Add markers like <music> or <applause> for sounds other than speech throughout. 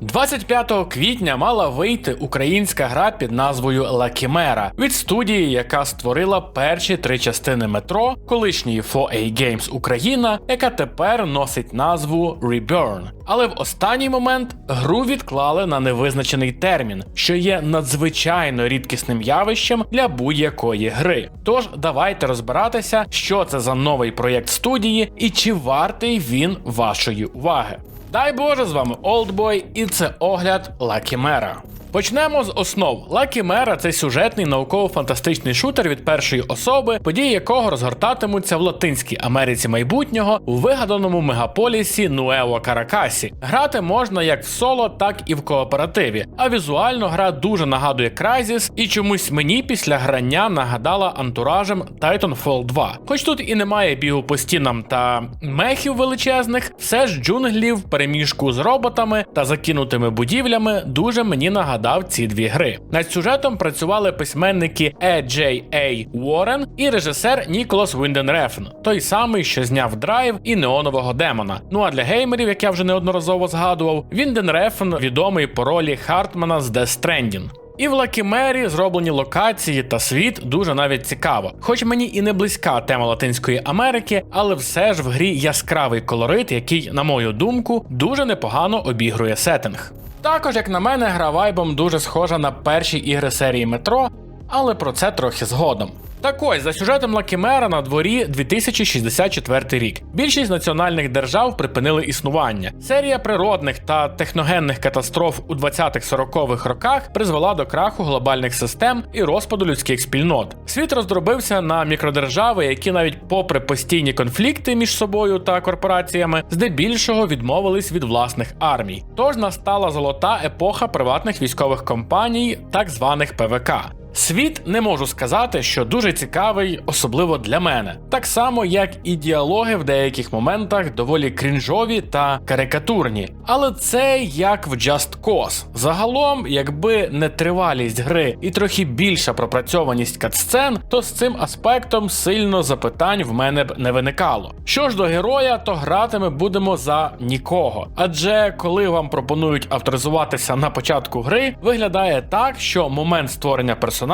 25 квітня мала вийти українська гра під назвою Лакімера від студії, яка створила перші три частини метро, колишньої 4A Games Україна, яка тепер носить назву Reburn. Але в останній момент гру відклали на невизначений термін, що є надзвичайно рідкісним явищем для будь-якої гри. Тож давайте розбиратися, що це за новий проєкт студії і чи вартий він вашої уваги. Дай Боже, з вами Олдбой, і це огляд Лакімера. Почнемо з основ. Лакімера це сюжетний науково-фантастичний шутер від першої особи, події якого розгортатимуться в Латинській Америці майбутнього у вигаданому мегаполісі Нуево Каракасі. Грати можна як в соло, так і в кооперативі. А візуально гра дуже нагадує Crysis, і чомусь мені після грання нагадала антуражем Titanfall 2. Хоч тут і немає бігу по стінам та мехів величезних, все ж джунглі в переміжку з роботами та закинутими будівлями дуже мені нагадав ці дві гри. Над сюжетом працювали письменники Е. Джей Ей Уоррен і режисер Ніколас Вінден Рефн, той самий, що зняв драйв і неонового демона. Ну а для геймерів, як я вже неодноразово згадував, Вінден Рефн відомий по ролі Хартмана з Death Stranding. І в Лакімері зроблені локації та світ дуже навіть цікаво. Хоч мені і не близька тема Латинської Америки, але все ж в грі яскравий колорит, який, на мою думку, дуже непогано обігрує сеттинг. Також, як на мене, гра вайбом дуже схожа на перші ігри серії Метро, але про це трохи згодом. Так ось, за сюжетом Лакімера на дворі 2064 рік. Більшість національних держав припинили існування. Серія природних та техногенних катастроф у 20-40-х роках призвела до краху глобальних систем і розпаду людських спільнот. Світ роздробився на мікродержави, які навіть попри постійні конфлікти між собою та корпораціями, здебільшого відмовились від власних армій. Тож настала золота епоха приватних військових компаній, так званих ПВК. Світ не можу сказати, що дуже цікавий, особливо для мене, так само як і діалоги в деяких моментах доволі крінжові та карикатурні. Але це як в Just Cause. Загалом, якби не тривалість гри і трохи більша пропрацьованість катсцен, то з цим аспектом сильно запитань в мене б не виникало. Що ж до героя, то грати ми будемо за нікого. Адже коли вам пропонують авторизуватися на початку гри, виглядає так, що момент створення персонажа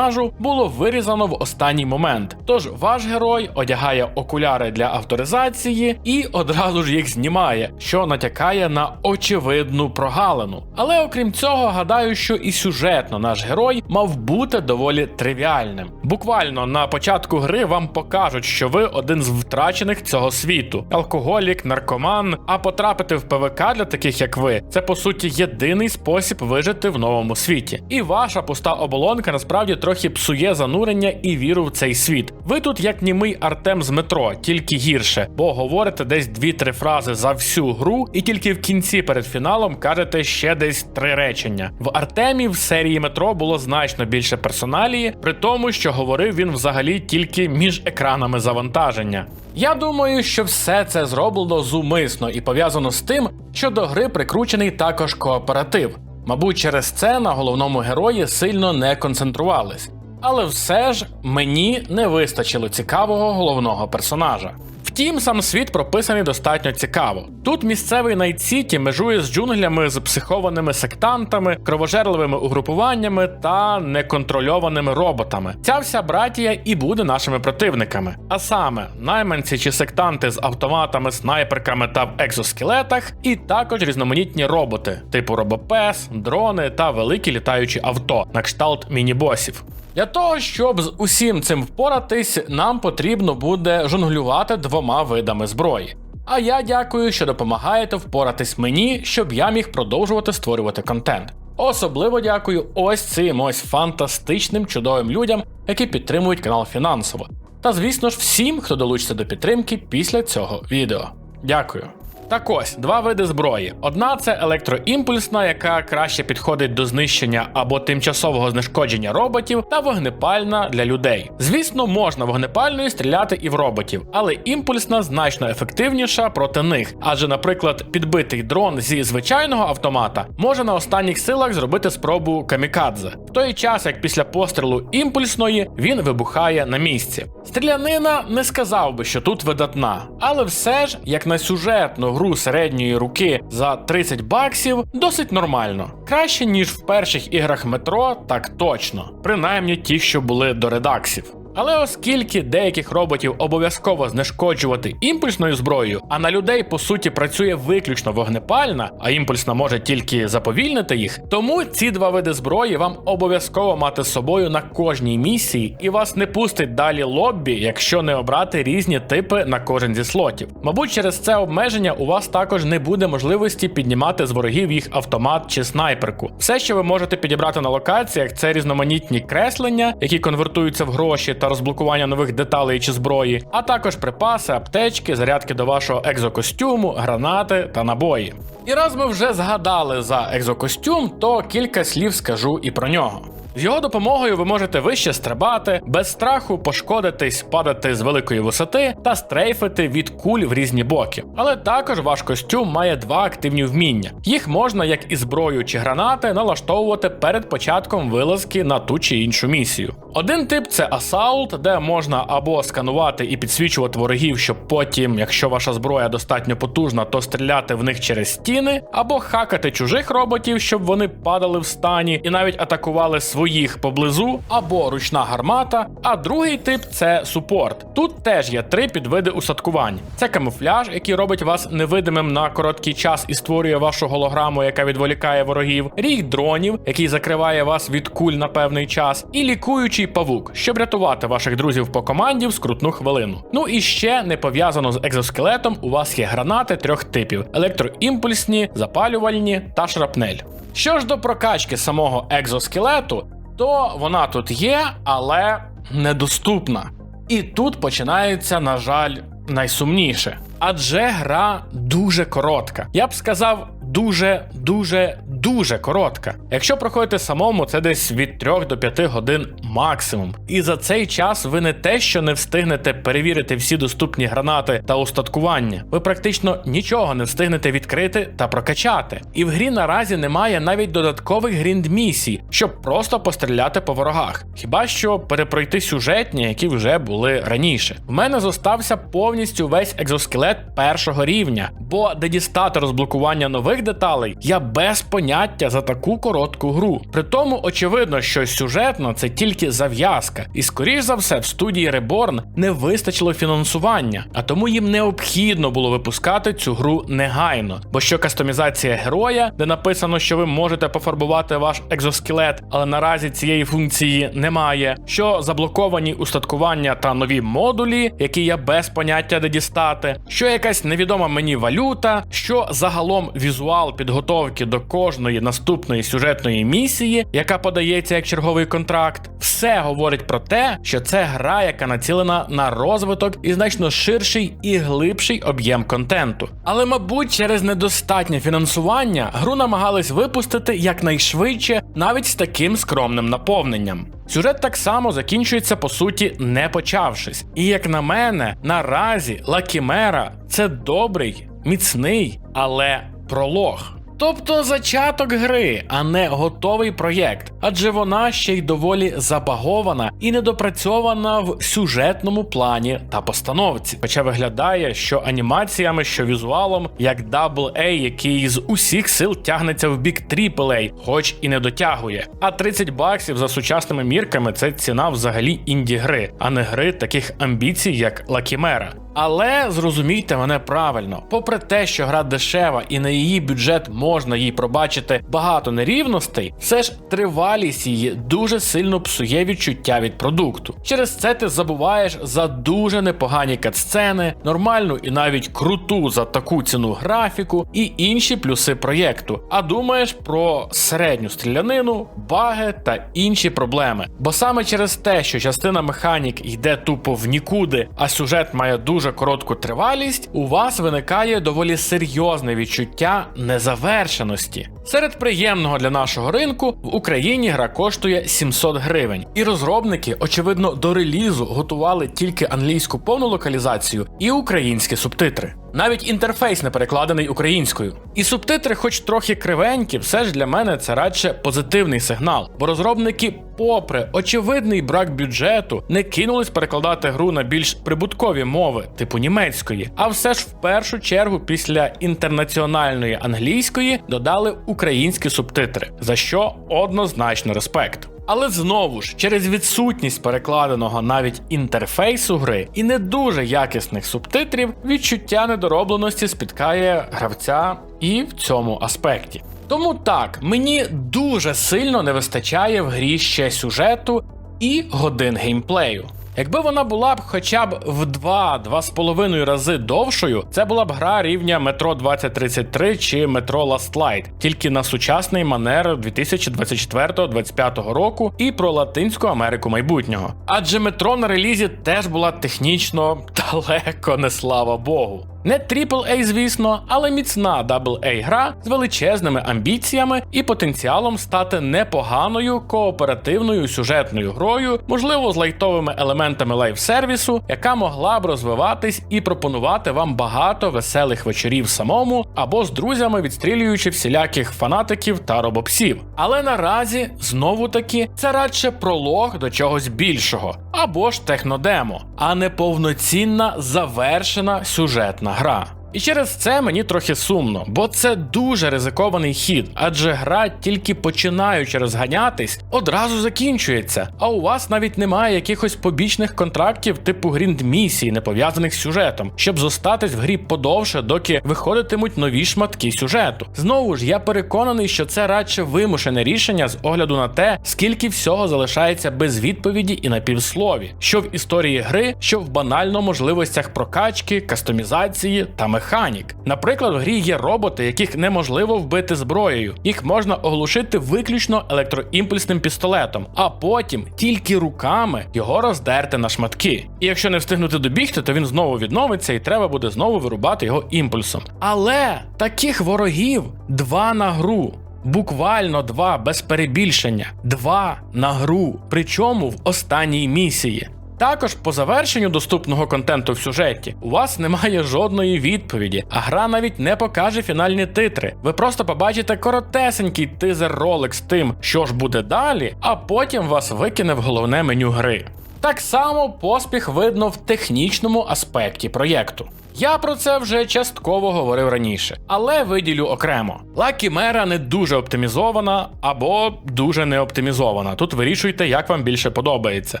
було вирізано в останній момент. Тож ваш герой одягає окуляри для авторизації і одразу ж їх знімає, що натякає на очевидну прогалину. Але окрім цього, гадаю, що і сюжетно наш герой мав бути доволі тривіальним. Буквально на початку гри вам покажуть, що ви один з втрачених цього світу: алкоголік, наркоман. А потрапити в ПВК для таких як ви, це по суті єдиний спосіб вижити в новому світі. І ваша пуста оболонка насправді трохи псує занурення і віру в цей світ. Ви тут як німий Артем з метро, тільки гірше, бо говорите десь дві-три фрази за всю гру, і тільки в кінці перед фіналом кажете ще десь три речення. В Артемі в серії метро було значно більше персоналії, при тому, що говорив він взагалі тільки між екранами завантаження. Я думаю, що все це зроблено зумисно і пов'язано з тим, що до гри прикручений також кооператив. Мабуть, через це на головному герої сильно не концентрувались. Але все ж мені не вистачило цікавого головного персонажа. Втім, сам світ прописаний достатньо цікаво. Тут місцевий Найт-Сіті межує з джунглями з психованими сектантами, кровожерливими угрупуваннями та неконтрольованими роботами. Ця вся братія і буде нашими противниками. А саме найманці чи сектанти з автоматами, снайперками та в екзоскелетах, і також різноманітні роботи, типу робопес, дрони та великі літаючі авто на кшталт міні-босів. Для того, щоб з усім цим впоратись, нам потрібно буде жонглювати двома видами зброї. А я дякую, що допомагаєте впоратись мені, щоб я міг продовжувати створювати контент. Особливо дякую ось цим ось фантастичним чудовим людям, які підтримують канал фінансово. Та звісно ж всім, хто долучиться до підтримки після цього відео. Дякую. Так ось два види зброї. Одна це електроімпульсна, яка краще підходить до знищення або тимчасового знешкодження роботів, та вогнепальна для людей. Звісно, можна вогнепальною стріляти і в роботів, але імпульсна значно ефективніша проти них. Адже, наприклад, підбитий дрон зі звичайного автомата може на останніх силах зробити спробу камікадзе. В той час як після пострілу імпульсної він вибухає на місці. Стрілянина не сказав би, що тут видатна, але все ж, як на сюжетну гру середньої руки за 30 баксів, досить нормально. Краще ніж в перших іграх метро, так точно, принаймні ті, що були до редаксів. Але оскільки деяких роботів обов'язково знешкоджувати імпульсною зброєю, а на людей по суті працює виключно вогнепальна, а імпульсна може тільки заповільнити їх, тому ці два види зброї вам обов'язково мати з собою на кожній місії, і вас не пустить далі лоббі, якщо не обрати різні типи на кожен зі слотів. Мабуть, через це обмеження у вас також не буде можливості піднімати з ворогів їх автомат чи снайперку. Все, що ви можете підібрати на локаціях, це різноманітні креслення, які конвертуються в гроші та розблокування нових деталей чи зброї, а також припаси, аптечки, зарядки до вашого екзокостюму, гранати та набої. І раз ми вже згадали за екзокостюм, то кілька слів скажу і про нього. З його допомогою ви можете вище стрибати, без страху пошкодитись, падати з великої висоти та стрейфити від куль в різні боки. Але також ваш костюм має два активні вміння. Їх можна, як і зброю чи гранати, налаштовувати перед початком вилазки на ту чи іншу місію. Один тип це асаулт, де можна або сканувати і підсвічувати ворогів, щоб потім, якщо ваша зброя достатньо потужна, то стріляти в них через стіни, або хакати чужих роботів, щоб вони падали в стані і навіть атакували своїх поблизу, або ручна гармата. А другий тип це супорт. Тут теж є три підвиди усадкувань: це камуфляж, який робить вас невидимим на короткий час і створює вашу голограму, яка відволікає ворогів, ріг дронів, який закриває вас від куль на певний час, і лікуючий павук, щоб рятувати ваших друзів по команді в скрутну хвилину. Ну і ще не пов'язано з екзоскелетом. У вас є гранати трьох типів: електроімпульсні, запалювальні та шрапнель. Що ж до прокачки самого екзоскелету, то вона тут є, але недоступна. І тут починається, на жаль, найсумніше. Адже гра дуже коротка. Я б сказав, дуже, дуже, дуже коротка. Якщо проходите самому, це десь від 3 до 5 годин максимум. І за цей час ви не те, що не встигнете перевірити всі доступні гранати та устаткування, ви практично нічого не встигнете відкрити та прокачати. І в грі наразі немає навіть додаткових грінд-місій, щоб просто постріляти по ворогах. Хіба що перепройти сюжетні, які вже були раніше. В мене зостався повністю весь екзоскелет першого рівня, бо де дістати розблокування нових деталей я без поняття за таку коротку гру. При тому очевидно, що сюжетно це тільки зав'язка, і скоріш за все в студії Reborn не вистачило фінансування, а тому їм необхідно було випускати цю гру негайно. Бо що кастомізація героя, де написано, що ви можете пофарбувати ваш екзоскелет, але наразі цієї функції немає. Що заблоковані устаткування та нові модулі, які я без поняття де дістати, що якась невідома мені валюта, що загалом візуал підготовки до кожної наступної сюжетної місії, яка подається як черговий контракт, все говорить про те, що це гра, яка націлена на розвиток і значно ширший і глибший об'єм контенту. Але, мабуть, через недостатнє фінансування гру намагались випустити якнайшвидше, навіть з таким скромним наповненням. Сюжет так само закінчується по суті не почавшись. І як на мене, наразі Лакімера це добрий, міцний, але пролог. Тобто зачаток гри, а не готовий проєкт, адже вона ще й доволі забагована і недопрацьована в сюжетному плані та постановці. Хоча виглядає, що анімаціями, що візуалом, як AA, який з усіх сил тягнеться в бік AAA, хоч і не дотягує. А 30 баксів за сучасними мірками це ціна взагалі інді гри, а не гри таких амбіцій, як Лакімера. Але зрозумійте мене правильно, попри те, що гра дешева і на її бюджет можна їй пробачити багато нерівностей, все ж тривалість її дуже сильно псує відчуття від продукту. Через це ти забуваєш за дуже непогані катсцени, нормальну і навіть круту за таку ціну графіку і інші плюси проєкту. А думаєш про середню стрілянину, баги та інші проблеми. Бо саме через те, що частина механік йде тупо в нікуди, а сюжет має дуже коротку тривалість, у вас виникає доволі серйозне відчуття незавершеності. Серед приємного для нашого ринку в Україні гра коштує 700 гривень, і розробники, очевидно, до релізу готували тільки англійську повну локалізацію і українські субтитри. Навіть інтерфейс не перекладений українською. І субтитри, хоч трохи кривенькі, все ж для мене це радше позитивний сигнал, бо розробники, попри очевидний брак бюджету, не кинулись перекладати гру на більш прибуткові мови, типу німецької, а все ж в першу чергу після інтернаціональної англійської додали українські субтитри, за що однозначно респект. Але знову ж, через відсутність перекладеного навіть інтерфейсу гри і не дуже якісних субтитрів, відчуття недоробленості спіткає гравця і в цьому аспекті. Тому так, мені дуже сильно не вистачає в грі ще сюжету і годин геймплею. Якби вона була б хоча б в 2-2,5 рази довшою, це була б гра рівня Метро 2033 чи Метро Last Light, тільки на сучасний манер 2024-2025 року і про Латинську Америку майбутнього. Адже метро на релізі теж була технічно <laughs> далеко не слава Богу. Не AAA, звісно, але міцна AA гра з величезними амбіціями і потенціалом стати непоганою кооперативною сюжетною грою, можливо, з лайтовими елементами лайв-сервісу, яка могла б розвиватись і пропонувати вам багато веселих вечорів самому або з друзями, відстрілюючи всіляких фанатиків та робопсів. Але наразі знову таки це радше пролог до чогось більшого, або ж технодемо, а не повноцінна завершена сюжетна гра. І через це мені трохи сумно, бо це дуже ризикований хід, адже гра, тільки починаючи розганятись, одразу закінчується. А у вас навіть немає якихось побічних контрактів типу грінд місій, не пов'язаних з сюжетом, щоб зостатись в грі подовше, доки виходитимуть нові шматки сюжету. Знову ж я переконаний, що це радше вимушене рішення з огляду на те, скільки всього залишається без відповіді і на півслові, що в історії гри, що в банально можливостях прокачки, кастомізації та механік. Наприклад, в грі є роботи, яких неможливо вбити зброєю. Їх можна оглушити виключно електроімпульсним пістолетом, а потім тільки руками його роздерти на шматки. І якщо не встигнути добігти, то він знову відновиться і треба буде знову вирубати його імпульсом. Але таких ворогів два на гру. Буквально два без перебільшення, два на гру, причому в останній місії. Також по завершенню доступного контенту в сюжеті у вас немає жодної відповіді, а гра навіть не покаже фінальні титри. Ви просто побачите коротесенький тизер ролик з тим, що ж буде далі, а потім вас викине в головне меню гри. Так само поспіх видно в технічному аспекті проєкту. Я про це вже частково говорив раніше, але виділю окремо. Mera не дуже оптимізована або дуже не оптимізована. Тут вирішуйте, як вам більше подобається.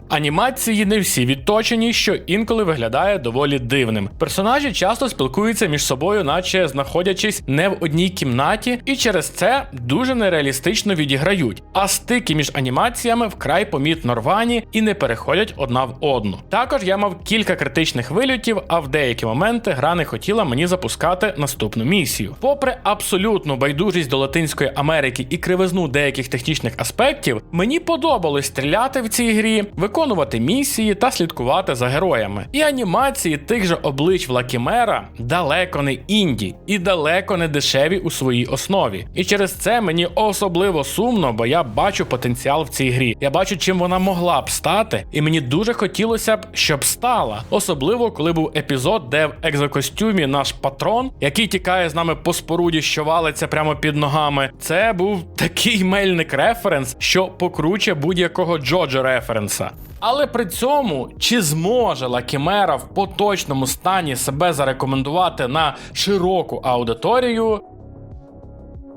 Анімації не всі відточені, що інколи виглядає доволі дивним. Персонажі часто спілкуються між собою, наче знаходячись не в одній кімнаті, і через це дуже нереалістично відіграють. А стики між анімаціями вкрай помітно рвані і не переходять одна в одну. Також я мав кілька критичних вильотів, а в деякі моменти гра не хотіла мені запускати наступну місію. Попри абсолютну байдужість до Латинської Америки і кривизну деяких технічних аспектів, мені подобалось стріляти в цій грі, виконувати місії та слідкувати за героями. І анімації тих же облич Влакімера далеко не інді і далеко не дешеві у своїй основі. І через це мені особливо сумно, бо я бачу потенціал в цій грі. Я бачу, чим вона могла б стати, і мені дуже хотілося б, щоб стала. Особливо, коли був епізод, де в екзокостюмі наш патрон, який тікає з нами по споруді, що валиться прямо під ногами. Це був такий мельник референс, що покруче будь-якого Джоджо референса. Але при цьому чи зможе Лакімера в поточному стані себе зарекомендувати на широку аудиторію?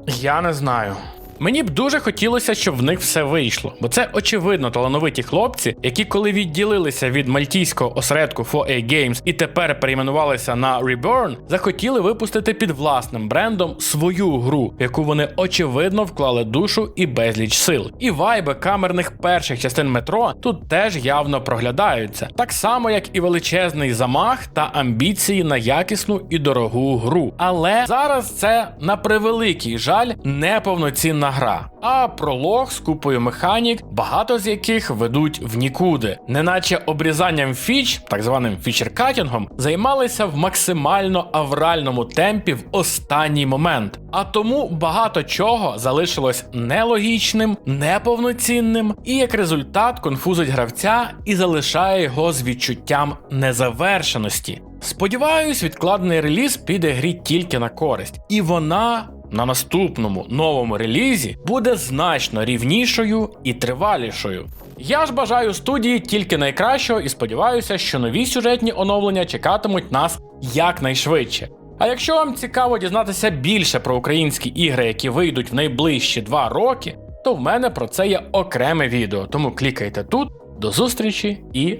Я не знаю. Мені б дуже хотілося, щоб в них все вийшло, бо це очевидно талановиті хлопці, які коли відділилися від мальтійського осередку 4A Games і тепер перейменувалися на Reborn, захотіли випустити під власним брендом свою гру, в яку вони очевидно вклали душу і безліч сил. І вайби камерних перших частин метро тут теж явно проглядаються, так само як і величезний замах та амбіції на якісну і дорогу гру. Але зараз це на превеликий жаль неповноцінна гра, а пролог з купою механік, багато з яких ведуть в нікуди, неначе обрізанням фіч, так званим фічеркатінгом, займалися в максимально авральному темпі в останній момент. А тому багато чого залишилось нелогічним, неповноцінним, і як результат конфузить гравця і залишає його з відчуттям незавершеності. Сподіваюсь, відкладений реліз піде грі тільки на користь, і вона на наступному новому релізі буде значно рівнішою і тривалішою. Я ж бажаю студії тільки найкращого і сподіваюся, що нові сюжетні оновлення чекатимуть нас якнайшвидше. А якщо вам цікаво дізнатися більше про українські ігри, які вийдуть в найближчі два роки, то в мене про це є окреме відео. Тому клікайте тут. До зустрічі і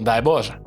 дай Боже!